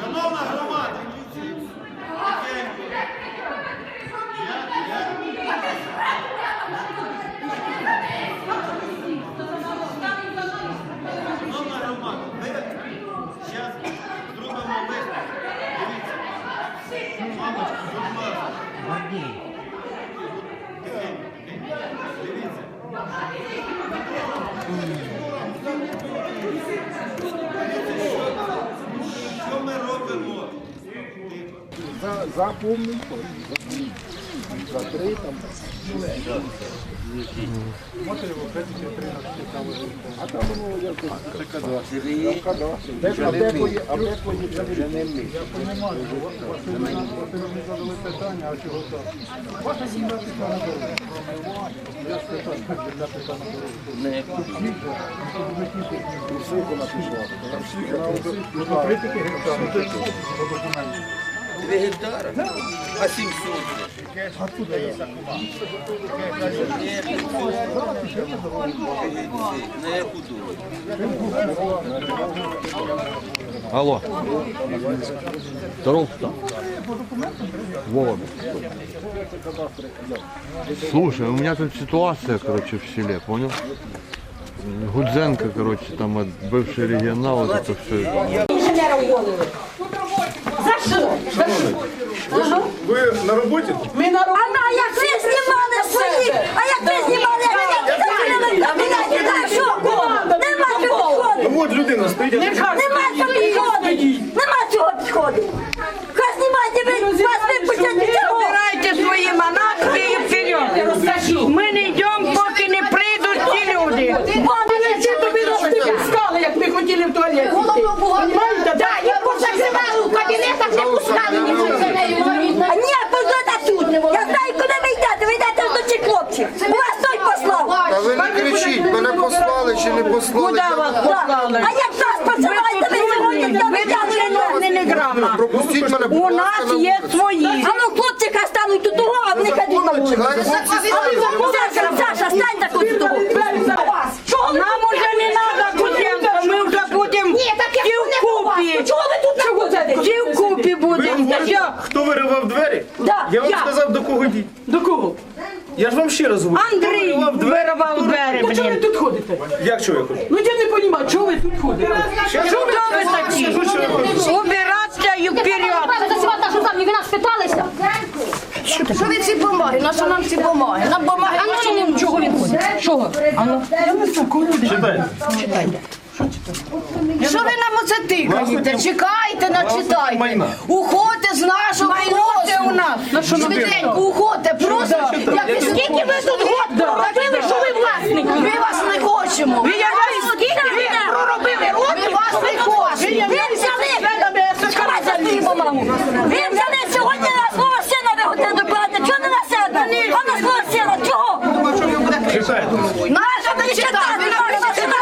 Шановна громада! Шановна громада, ми зараз зробимо вигляд. Дивіться. Мамочка, будь ласка. Дивіться. Що ми робимо? За, за повний. За три там. А там воно якось. Аптеко- Аптекою, аптекою це вже не ми. задали питання, а чого так? Ваша сім'я пішла на дорогу. Я спитав, для пішла на дорогу. Всіх вона пішла. Там всіх вона Ну. 2 гектара, а 700. На яку дорогу? Алло. Здоров. Вова. Слушай, у меня тут ситуация, короче, в селе, понял? Гудзенко, короче, там бывший регионал, вот это все. Уволили. За що? Ви на роботі? Ми на роботі. А як ви знімали свої? А як ви знімали? А мене кидає, що? Нема чого підходити. Ну от людина стоїть. я Нема чого підходити. Нема чого підходити. Хай знімайте, ви вас випустять цього. Забирайте свої манатки і вперед. Ми не йдемо, поки не прийдуть ті люди. Вони чи тобі Скали, як ми хотіли в туалет. Понимаєте? Так, їх позакривали в кабінетах, не пускали ні А ні, позота тут. Я знаю, куди ви йдете. Ви йдете до цих хлопців. У вас той послав. Та ви не кричіть, мене послали чи не послали. Куди вас послали? А як нас посилаєте, ви сьогодні Ви там не, не, не грама. Пропустіть мене, будь У ласка, нас на є вулицю. свої. А ну хлопці хай стануть тут того, а вони ходять на вулицю. Хай хлопці Саша, Саша, стань так тут того. Нам уже не треба Кузенко, ми вже будемо Ні, так я не в купі. Чого ви тут находите? Ті в купі будемо. Хто виривав двері? Да, Я вам я. сказав, до кого йдіть. До кого? Я ж вам ще раз говорю. Андрій виривав двері. Ну, чого ви блін. тут ходите? Як чого я хочу? Ну, я не розумію, чого ви тут ходите? Я вам ви такі? що я і вперед. Що там, ви нас питалися? Що ви ці бумаги? На що нам ці бумаги? На бумаги. А ну, ну, чого він ходить? Чого? А ну. Читайте. Що ви нам оце тикаєте? Чекайте, начитайте. майна. Уходьте з нашого у нас. Швиденько, уходьте, просто. Як ви скільки ви тут год проробили, що ви власники? Ми вас не хочемо. Ви як скільки ви проробили років? Ми вас не хочемо. Ви взяли, чекайте свою маму. Ви взяли сьогодні на свого сина ви готові добирати. Чого не на себе? А на свого сина, чого? Читайте. Наша не читати, наша читати.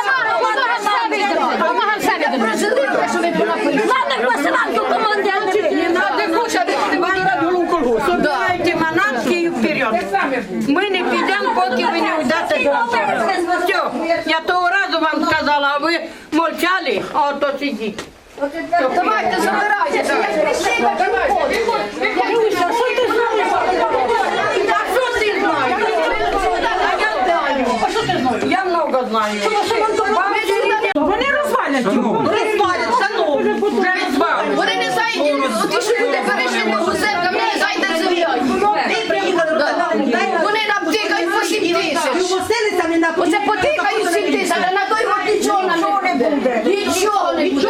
Помагам себе Прожили, що ви понаписали. Ладно, посиланку команди, а не ви. Не надо кушати, давайте голову колгосп. Собирайте манатки і вперед. Ми не підемо, поки ви не йдете до Сказала, а ото сидіть. Давайте. Люся, що ти знаєш? А що ти знаєш? А я знаю. А що ти знаєш? Я много знаю. Вони розвалять його. Розвалять, шановні. Вже розвалять. Вони не зайдуть, от ті, що люди перейшли до Гузенка, вони не зайдуть землею. Вони нам тикають по 7 тисяч. Оце потикають 7 тисяч, а на той год нічого нам не буде. Нічого не буде.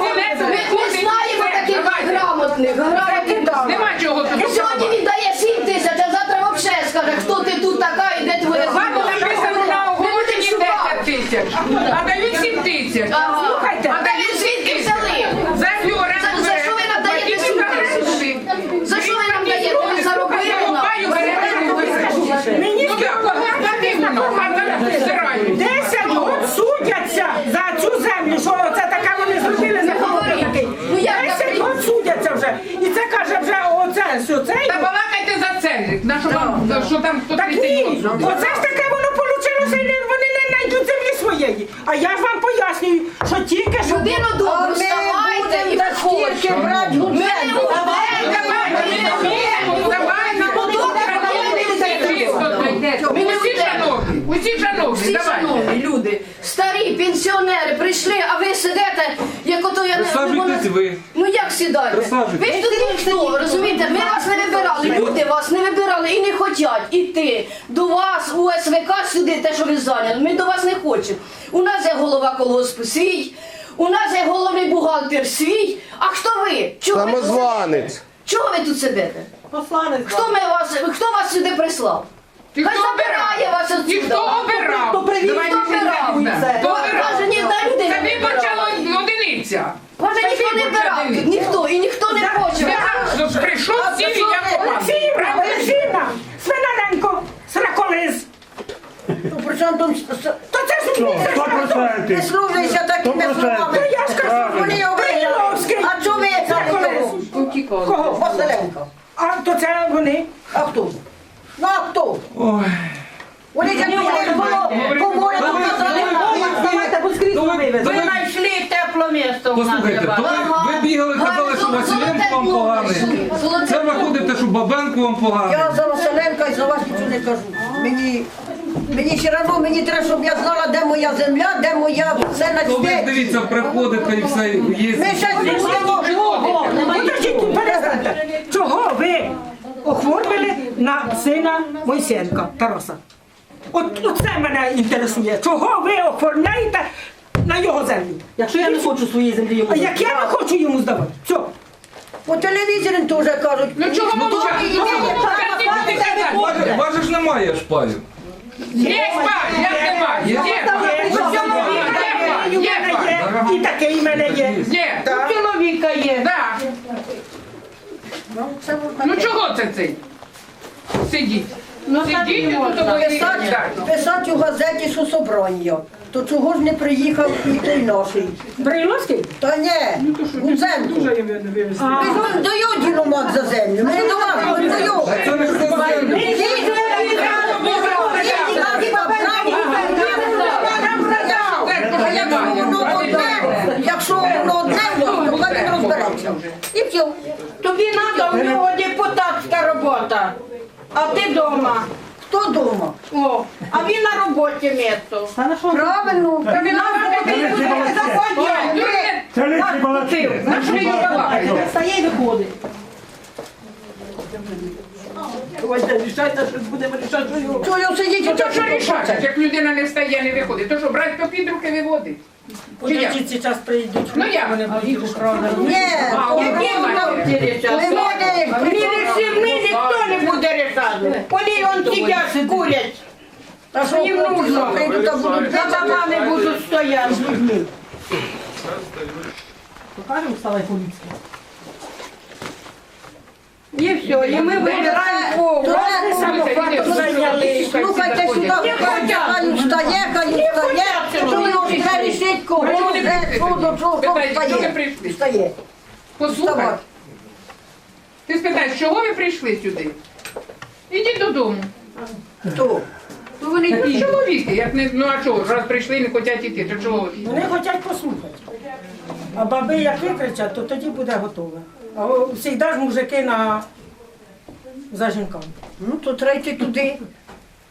Ми не знаємо таких грамотних, грамотних дам. Нема чого тут. І Сьогодні він дає 7 тисяч, а завтра взагалі скаже, хто ти тут така і де твоя Вам земля. написано на Ми оголошенні будемо 10 шукати. тисяч, а дають 7 тисяч. Ага. Слухайте, А ви звідки взяли? Землю За- оренду за що ви нам даєте 7 тисяч? За що ви нам даєте? Ви заробили нам? Мені стирають. Десять год судяться за цю землю, що це таке вони зробили за говори. такий. Ну, як Десять так? год судяться вже. І це каже вже що це. Та балакайте за це, на що вам, що там Так ні, оце ж таке воно вийшло, і не- вони не знайдуть землі своєї. А я ж вам пояснюю, що тільки що... Людину добру, вставайте і виходьте. Ми не будемо. Давай на Усі шановні, усі шановні, Всі давай. шановні люди, старі пенсіонери прийшли, а ви сидите, як ото я не Присаджуйтесь ви. Ну як сідати? Присаджуйтесь. Ви ж тут ніхто, розумієте? Ми вас не вибирали, люди вас не вибирали і не хочуть іти до вас у СВК сюди, те, що ви зайняли. Ми до вас не хочемо. У нас є голова колгоспу свій, у нас є головний бухгалтер свій. А хто ви? Чого ви тут? Самозванець. Чого ви тут сидите? Хто ми вас, хто вас сюди прислав? Хай хто забирає вас отсюди. хто обирав? Хто привів, Давайте хто обирав? сідайте. Хто Ва- обирав? Каже, ні, та людей Це не виборча обирали. одиниця. Каже, Це ніхто не виборча вибирав тут, одиниця. ніхто, і ніхто не хоче. Ну, Прийшов всі і я попав. Олексіївна, Олексіївна, Свинаренко, Сраколис. То це ж мені служишся такими словами. Я ж кажу, вони Бриловський. А чого ви Сраколис? Кого? Василенко. А то це вони? А хто? Ну а хто? Вони як були помоли, то Ви знайшли тепле місто. Послухайте, то ви, ви бігали, казали, що Василенко вам поганий. Це виходите, що Бабенко вам поганий. Я за Василенка і за вас нічого не кажу. Мені, мені все одно, мені треба, щоб я знала, де моя земля, де моя все на То ви ж світі. дивіться, приходите і все Ми є. ще не будемо. Подождіть, перестаньте. Чого ви оформили на сина Мойсенка Тараса? От, це мене інтересує. Чого ви оформляєте на його землю? Якщо я не хочу своєї землі йому. А як я не хочу йому здавати? Все. По телевізорі теж кажуть. Ну чого мовчати? Ну. Ну, Є чоловіка пай, є, і в є мене пай. є, і такий в мене є. Є. Чоловіка є. Да. Ну чого це цей? Сидіть. Сидіть і тут Писати, писати у газеті, що собрання. То чого ж не приїхав і той наший? Бриловський? Та ні, Гудзенко. Ви ж вам дають діломат за землю. Ми не до вас, ми дають. Це не хто А якщо воно одне, якщо воно одне, то він розбереться. І все. Тобі треба, в нього депутатська робота. А ти вдома. Хто вдома? О, а він на роботі місто. Правильно. Та він на роботі Стає і виходить. Давайте рішайте, що будемо рішати, що його. Сидіть? Ну то що рішати, як людина не встає, не виходить, то що брати то під руки виводить? Чи як? Подождіть, зараз прийдуть. Ну як? Ні, А, то які ви. Ні рішивни ніхто не буде рішати. Вони он сидять, курять. А що Їм нужно. прийдуть, та будуть За бабами будуть стояти. І все, і ми вибираємо кого. То це зайняли. Слухайте сюди, хай хай встає, хай встає. Що його вже рішить, кого вже, що до чого, ви встає. прийшли? Встає. Послухай. Вставати. Ти спитаєш, чого ви прийшли сюди? Ідіть додому. Хто? Ну вони ну, чоловіки, як не ну а чого ж раз прийшли, не хочуть іти, то чого? ви? Вони хочуть послухати. А баби як викричать, то тоді буде готове. А завжди ж мужики на за жінками. Ну, то треба туди.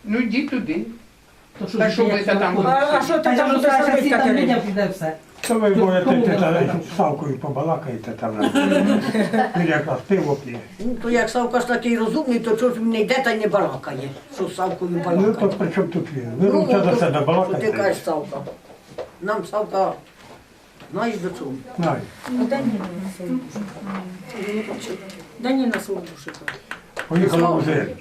Ну йди туди. Та що ви там? А, а що ти там будеш робити, Катерина? Що ви будете та, Савкою побалакаєте там? Він якраз пиво п'є. Ну, то як Савка ж такий розумний, то чого ж він не йде та й не балакає? Що з Савкою Ну, балакає? то при чому тут він? Ви Ну, руця до то- себе то Ти кажеш Савка. Нам Савка, знаєш до чого? Знаю. Да ні на свого душика. Поїхала в музей.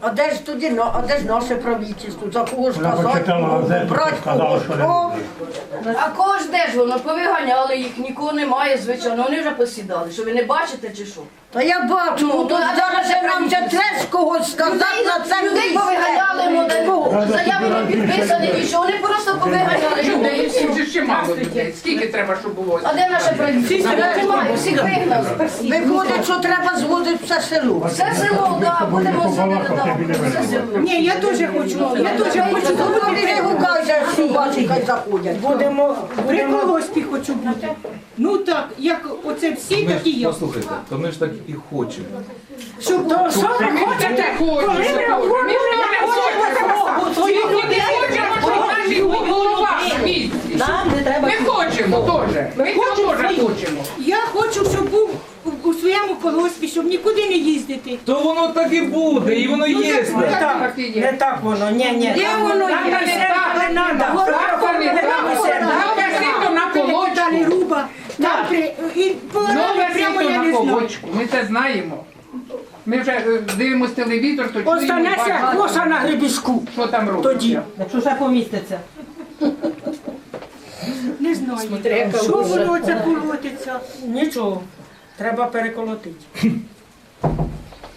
А де ж тоді, на- а де ж наше правительство? За кого ж Вона казати? почитала сказала, що що? А кого ж де ж воно? Повиганяли їх, нікого немає, звичайно. Вони вже посідали. Що ви не бачите чи що? Та я бачу, Ну, ну, то то а зараз же нам вже правительство? треба когось сказати на це людей місце. повиганяли, молодого. Заяви не підписані, і що вони просто повиганяли людей. і всім же ще мало людей. Скільки треба, щоб було? А де наше правительство? Немає, всіх вигнали. Виходить, що треба зводити все село. Все село, да, будемо сидіти. Ні, я теж хочу. Я теж хочу не гукайся, що бачить, хай заходять. Будемо, При колгоспі хочу бути. Ну так, як оце всі, так і я. Послухайте, то ми ж так і хочемо. Щоб То що ви хочете? Коли ми оформите не хочемо. свої Ми не хочемо, щоб наші голова в місті. Ми хочемо теж. Ми хочемо. я хочу, щоб був своєму колгоспі, щоб нікуди не їздити. То воно так і буде, і воно є. Не так, не так воно, ні, ні. Де воно Нам є? на себе не надо. Так, вони Не нам сито на Далі колочку. руба, при і Нове прямо я на не знаю. колочку. Ми це знаємо. Ми вже е, дивимось телевізор, то чуємо, Останеться бачимо, коса на гребішку. що там робиться. Тоді. Якщо ще поміститься. Не знаю. Що воно це колотиться? Нічого. Треба переколотити.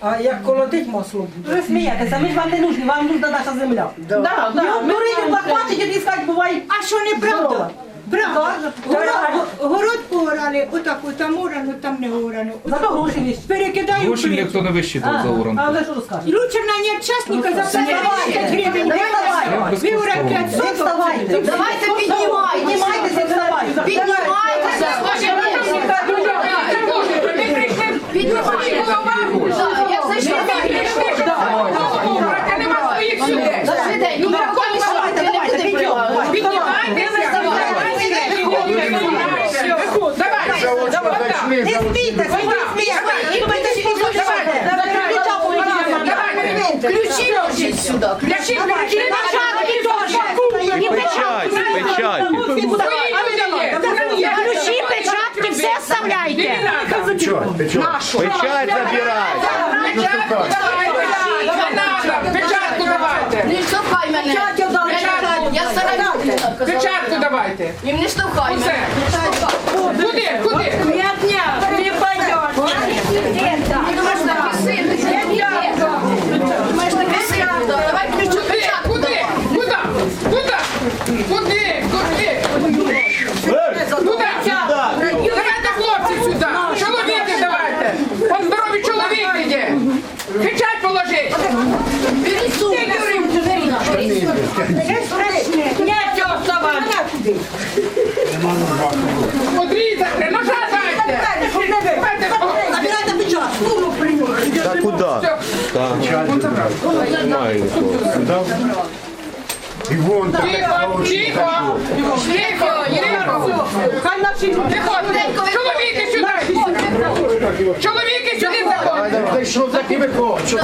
А як колотить масло буде? Ви смієтеся, ми ж вам не нужні, вам нужна наша земля. Да. Да, да. Ну, ринок лохматить, і сказати, буває. А що неправда? Правда. Да. Город, город поорали, отак, там орано, там не орано. Зато гроші віщі. Перекидаю Гроші плит. ніхто не висчитав за А уранку. ви що розкажете? Лучше наняти частника за 50 гривень. Давай. Ви Ви 500. вставайте. Давайте піднімайтеся. Піднімайтеся, вставайте. Піднімайтеся. Да, Я зайшла. Та нема своїх комісію не? Ключі сюди. Ключі, ключі на шапки теж. Печать, печать. Ключі, печатки, все вставляйте. Печать забирай. Печатку давайте. Не штовхай мене. Я людина. казала. Печатку давайте. Їм не штовхай мене. Куди? Куди? П'ять дня, не пойдеш. Ти думаєш, такі сильні? Думаєш, такі сильні? Давай ключу Куди? печатку. Куди? Куди? Куди? Куди? Куди? Куди? Давайте хлопці сюди. Чоловіки давайте. Он здоровий чоловік іде. Печать положи. Беріть сумку. Беріть, беріть. Ні, цього вставати. Одрізати. Ножа дайте. Давайте. Забирайте печатку. Та куди? Все. Знаю. І вон там. Тихо, тихо, тихо, тихо. Хай наші люди. Тихо, чоловіки сюди. Чоловіки сюди заходять. Ти що таке виходить? Що